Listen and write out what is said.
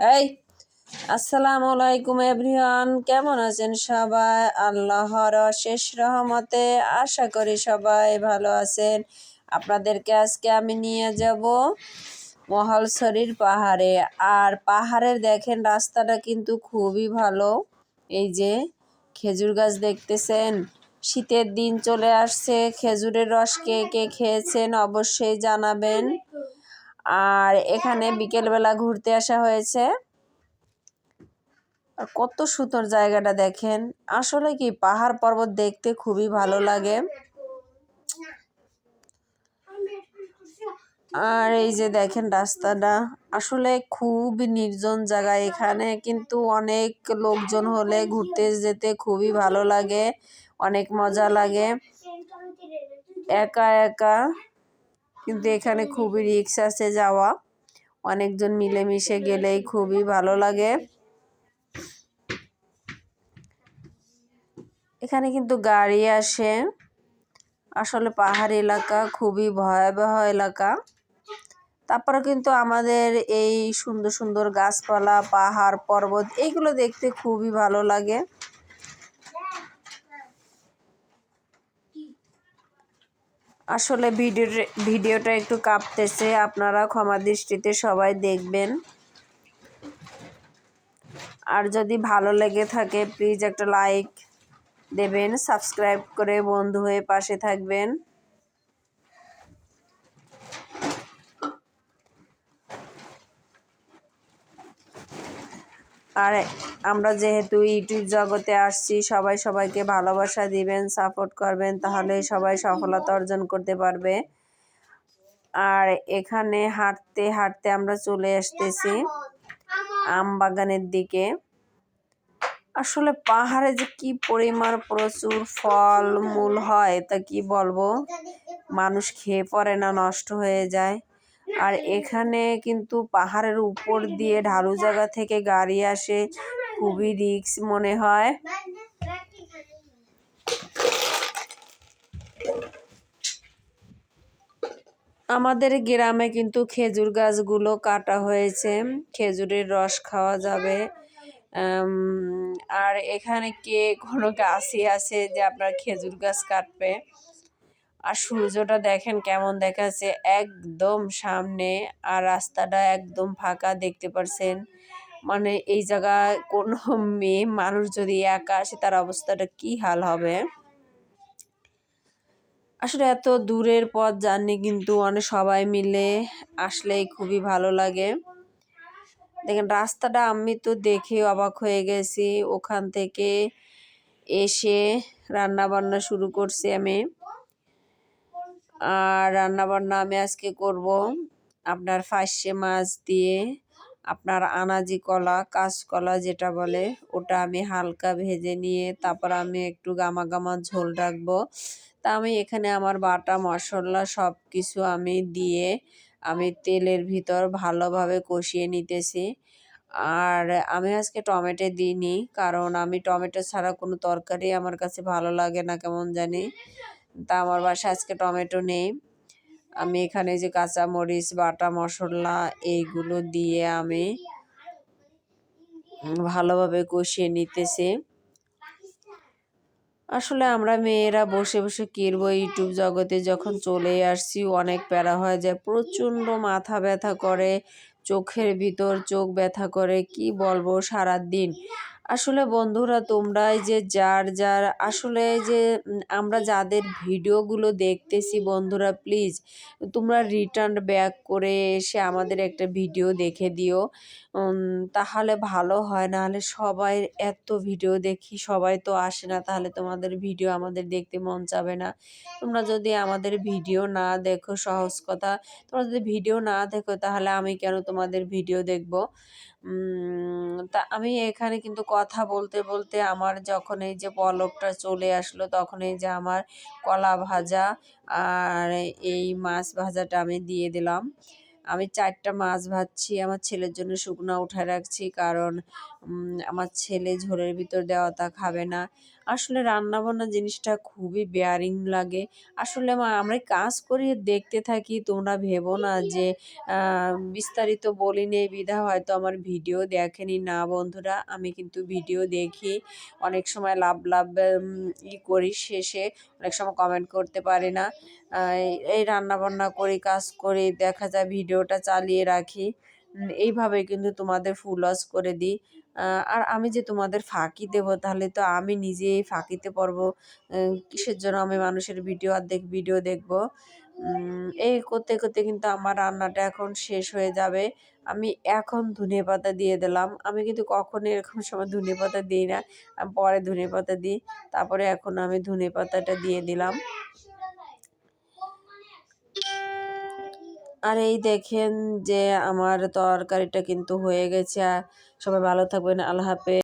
এই, আসসালামু আলাইকুম এভরিওয়ান, কেমন আছেন সবাই? আল্লাহর শেষ রহমতে আশা করি সবাই ভালো আছেন। আপনাদেরকে আজকে আমি নিয়ে যাব মহলছড়ির পাহাড়ে। আর পাহাড়ের দেখেন রাস্তাটা কিন্তু খুবই ভালো। এই যে, খেজুর গাছ দেখতেছেন? শীতের দিন চলে আসছে, খেজুরের রস কে কে খেয়েছেন অবশ্যই জানাবেন। আর এখানে বিকেলবেলা ঘুরতে আসা হয়েছে আর কত সুন্দর জায়গাটা দেখেন আসলে কি পাহাড় পর্বত দেখতে খুবই ভালো লাগে আর এই যে দেখেন রাস্তাটা আসলে খুব নির্জন জায়গা এখানে কিন্তু অনেক লোকজন হলে ঘুরতে যেতে খুবই ভালো লাগে অনেক মজা লাগে একা একা কিন্তু এখানে খুবই রিক্স আছে যাওয়া। অনেকজন মিলেমিশে গেলেই খুবই ভালো লাগে। এখানে কিন্তু গাড়ি আসে। আসলে পাহাড় এলাকা খুবই ভয়াবহ এলাকা। তারপরে কিন্তু আমাদের এই সুন্দর সুন্দর গাছপালা, পাহাড়, পর্বত এইগুলো দেখতে খুবই ভালো লাগে। আসলে ভিডিও ভিডিওটা একটু কাঁপতেছে, আপনারা ক্ষমা দৃষ্টিতে সবাই দেখবেন। আর যদি ভালো লেগে থাকে প্লিজ একটা লাইক দেবেন সাবস্ক্রাইব করে বন্ধু হয়ে পাশে থাকবেন। আর, আমরা যেহেতু ইউটিউব জগতে আসছি, সবাই সবাইকে ভালোবাসা দিবেন, সাপোর্ট করবেন, তাহলে সবাই সফলতা অর্জন করতে পারবে। আর এখানে হাঁটতে হাঁটতে আমরা চলে আসতেছি আম বাগানের দিকে। আসলে পাহাড়ে যে কি পরিমাণ প্রচুর ফল মূল হয়, তা কি বলব? মানুষ খেয়ে পরে না, নষ্ট হয়ে যায়। আর এখানে কিন্তু পাহাড়ের উপর দিয়ে ঢালু জায়গা থেকে গাড়ি আসে। খুবই রিক্স মনে হয়। আমাদের গ্রামে কিন্তু খেজুর গাছগুলো কাটা হয়েছে। খেজুরের রস খাওয়া যাবে। আর এখানে কে কোনো গাছই আছে যে আপনার খেজুর গাছ কাটবে? আর সূর্যটা দেখেন কেমন দেখাচ্ছে একদম সামনে আর রাস্তাটা একদম ফাঁকা দেখতে পারছেন। মানে এই জায়গায় কোনো মেয়ে মানুষ যদি একা আসে তার অবস্থাটা কি হাল হবে? আসলে এত দূরের পথ জার্নি কিন্তু অনেক সবাই মিলে আসলেই খুবই ভালো লাগে। দেখেন রাস্তাটা আমি তো দেখে অবাক হয়ে গেছি। ওখান থেকে এসে রান্না বান্না শুরু করছি আমি। আর রান্নাবান্না আমি আজকে করব আপনার ফাঁসে মাছ দিয়ে, আপনার আনাজি কলা কাঁচকলা যেটা বলে, ওটা আমি হালকা ভেজে নিয়ে তারপর আমি একটু গামা গামা ঝোল রাখব। তা আমি এখানে আমার বাটা মশলা সব কিছু আমি দিয়ে আমি তেলের ভিতর ভালোভাবে কষিয়ে নিতেছি। আর আমি আজকে টমেটো দিইনি, কারণ আমি টমেটো ছাড়া কোনো তরকারি আমার কাছে ভালো লাগে না, কেমন জানি। তা আমার বাসায় আজকে টমেটো নেই। আমি এখানে যে কাঁচা মরিচ বাটা মশলা এইগুলো দিয়ে আমি ভালোভাবে কষিয়ে নিতেছি। আসলে আমরা মেয়েরা বসে বসে কিনবো ইউটিউব জগতে যখন চলে আসছি, অনেক প্যারা হয়ে যায়, প্রচণ্ড মাথা ব্যথা করে, চোখের ভিতর চোখ ব্যথা করে, কি বলব সারা দিন আসলে বন্ধুরা তোমরাই যে যার যার আসলে যে আমরা যাদের ভিডিওগুলো দেখতেছি বন্ধুরা প্লিজ তোমরা রিটার্ন ব্যাক করে এসে আমাদের একটা ভিডিও দেখে দিও। তাহলে ভালো হয়, নাহলে সবাই এত ভিডিও দেখি, সবাই তো আসে না, তাহলে তোমাদের ভিডিও আমাদের দেখতে মন চাবে না। তোমরা যদি আমাদের ভিডিও না দেখো, সহজ কথা, তোমরা যদি ভিডিও না দেখো, তাহলে আমি কেন তোমাদের ভিডিও দেখব? তা আমি এখানে কিন্তু কথা বলতে বলতে আমার যখন এই যে পলকটা চলে আসলো, তখন এই যে আমার কলা ভাজা আর এই মাছ ভাজাটা আমি দিয়ে দিলাম। আমি চারটা মাছ ভাজছি, আমার ছেলের জন্য শুকনা উঠায় রাখছি, কারণ আমার ছেলে ঝোলের ভিতর দেওয়া তা খাবে না। আসলে রান্না বান্না জিনিসটা খুবই বেয়ারিং লাগে। আসলে আমরা কাজ করি, দেখতে থাকি, তোমরা ভেবো না যে বিস্তারিত বলি নেই, বিধা হয়তো আমার ভিডিও দেখেনি। না বন্ধুরা, আমি কিন্তু ভিডিও দেখি। অনেক সময় লাভ লাভ ই করি শেষে, অনেক সময় কমেন্ট করতে পারি না। এই- এই রান্না বান্না করি, কাজ করি, দেখা যায় ভিডিওটা চালিয়ে রাখি। এইভাবে কিন্তু তোমাদের ফুল লস করে দিই। আর আমি যে তোমাদের ফাঁকি দেব তাহলে তো আমি নিজেই ফাঁকিতে আহ, কিসের জন্য আমি মানুষের ভিডিও অর্ধেক ভিডিও দেখব? এই করতে করতে কিন্তু আমার রান্নাটা এখন শেষ হয়ে যাবে। আমি এখন ধনে পাতা দিয়ে দিলাম। আমি কিন্তু কখনো এরকম সময় ধনে পাতা দিই না। পরে ধনে পাতা দিই। তারপরে এখন আমি ধনে পাতাটা দিয়ে দিলাম। আর এই দেখেন যে আমার তরকারিটা কিন্তু হয়ে গেছে। সবাই ভালো থাকবেন আল্লাহ হাফেজ।